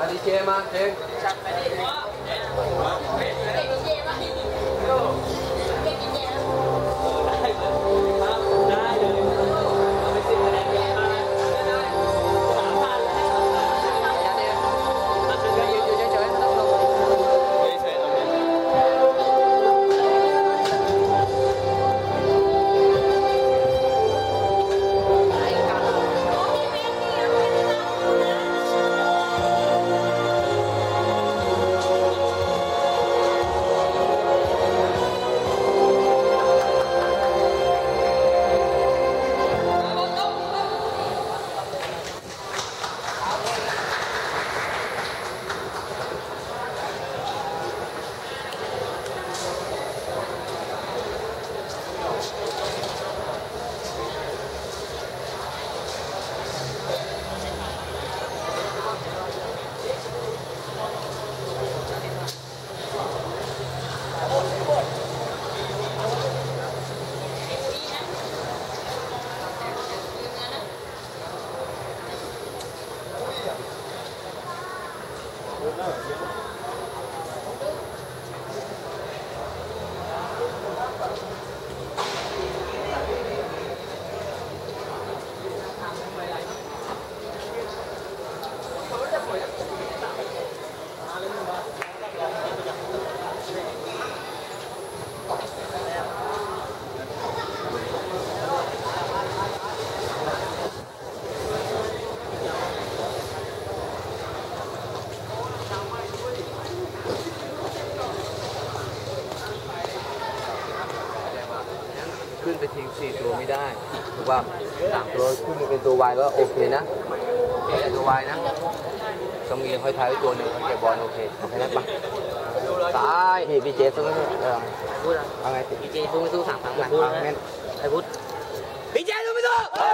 มาดี No, ขึ้นไปทิ้งสี่ตัวไม่ได้ถูกป่ะสามตัวขึ้นมาเป็นตัววายก็โอเคนะแต่ตัววายนะต้องมีห้อยท้ายไว้ตัวหนึ่งคนเก็บบอลโอเคโอเคนะปะตายพี่พี่เจสู้ไหมเออพูดอะเอาไงติพีเจสู้ไม่สู้สามครั้งหลัมางพูดงั้นไอ้พุทธพีเจสู้ไม่สู้เฮ้